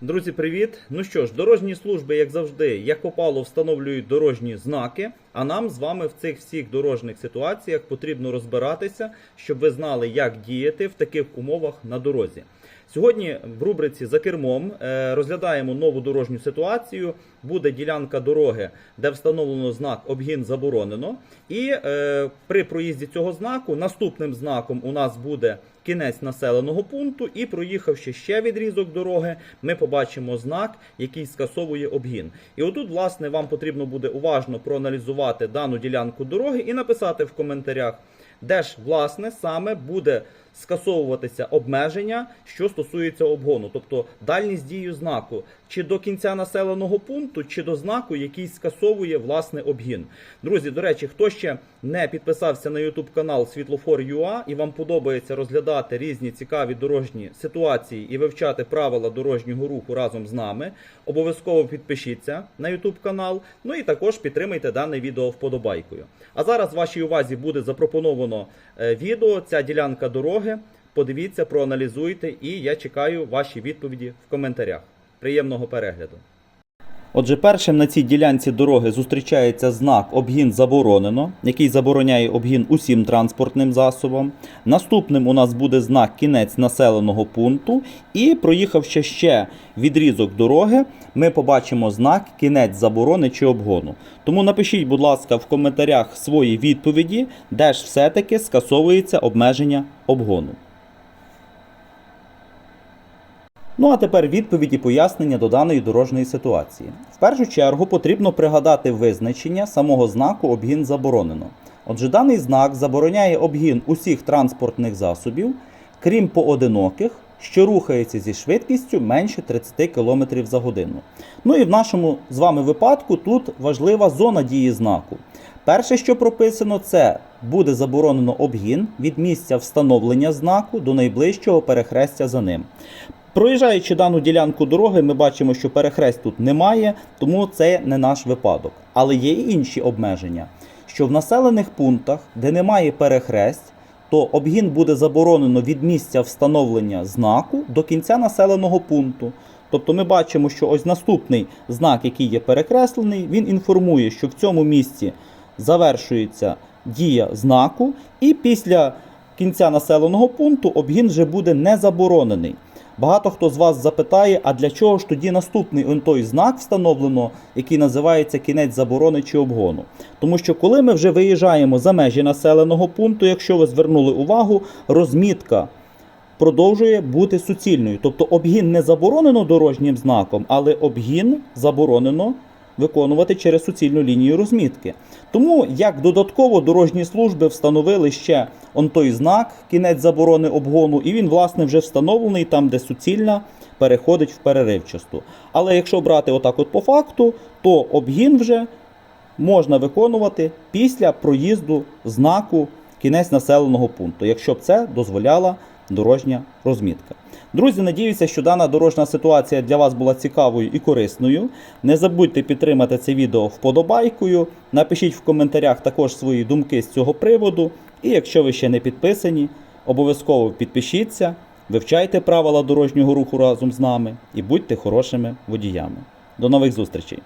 Друзі, привіт! Ну що ж, дорожні служби, як завжди, як попало, встановлюють дорожні знаки. А нам з вами в цих всіх дорожніх ситуаціях потрібно розбиратися, щоб ви знали, як діяти в таких умовах на дорозі. Сьогодні в рубриці за кермом е, розглядаємо нову дорожню ситуацію. Буде ділянка дороги, де встановлено знак обгін заборонено. І е, при проїзді цього знаку наступним знаком у нас буде кінець населеного пункту. І проїхавши ще відрізок дороги, ми побачимо знак, який скасовує обгін. І отут, власне, вам потрібно буде уважно проаналізувати дану ділянку дороги і написати в коментарях, де ж власне саме буде скасовуватися обмеження, що стосується обгону, тобто дальність дії знаку, чи до кінця населеного пункту, чи до знаку, який скасовує власне обгін. Друзі, до речі, хто ще не підписався на YouTube канал Світлофор.ua і вам подобається розглядати різні цікаві дорожні ситуації і вивчати правила дорожнього руху разом з нами, обов'язково підпишіться на YouTube канал. Ну і також підтримайте дане відео вподобайкою. А зараз вашій увазі буде запропоновано е, відео, ця ділянка дороги. Подивіться, проаналізуйте, і я чекаю ваші відповіді в коментарях. Приємного перегляду. Отже, першим на цій ділянці дороги зустрічається знак обгін заборонено, який забороняє обгін усім транспортним засобам. Наступним у нас буде знак кінець населеного пункту. І проїхавши ще відрізок дороги, ми побачимо знак кінець заборони чи обгону. Тому напишіть, будь ласка, в коментарях свої відповіді, де ж все-таки скасовується обмеження обгону. Ну а тепер відповіді і пояснення до даної дорожньої ситуації. В першу чергу потрібно пригадати визначення самого знаку обгін заборонено. Отже, даний знак забороняє обгін усіх транспортних засобів, крім поодиноких, що рухається зі швидкістю менше 30 км за годину. Ну і в нашому з вами випадку тут важлива зона дії знаку. Перше, що прописано, це буде заборонено обгін від місця встановлення знаку до найближчого перехрестя за ним. Проїжджаючи дану ділянку дороги, ми бачимо, що перехрест тут немає, тому це не наш випадок. Але є і інші обмеження, що в населених пунктах, де немає перехрест, то обгін буде заборонено від місця встановлення знаку до кінця населеного пункту. Тобто ми бачимо, що ось наступний знак, який є перекреслений, він інформує, що в цьому місці завершується дія знаку, і після кінця населеного пункту обгін вже буде не заборонений. Багато хто з вас запитає, а для чого ж тоді наступний той знак встановлено, який називається кінець заборони чи обгону. Тому що коли ми вже виїжджаємо за межі населеного пункту, якщо ви звернули увагу, розмітка продовжує бути суцільною. Тобто обгін не заборонено дорожнім знаком, але обгін заборонено виконувати через суцільну лінію розмітки. Тому як додатково дорожні служби встановили ще он той знак, кінець заборони обгону, і він, власне, вже встановлений там, де суцільна переходить в переривчасту. Але якщо брати отак от по факту, то обгін вже можна виконувати після проїзду знаку кінець населеного пункту, якщо б це дозволяла дорожня розмітка. Друзі, надіюся, що дана дорожня ситуація для вас була цікавою і корисною. Не забудьте підтримати це відео вподобайкою. Напишіть в коментарях також свої думки з цього приводу. І якщо ви ще не підписані, обов'язково підпишіться, вивчайте правила дорожнього руху разом з нами і будьте хорошими водіями. До нових зустрічей!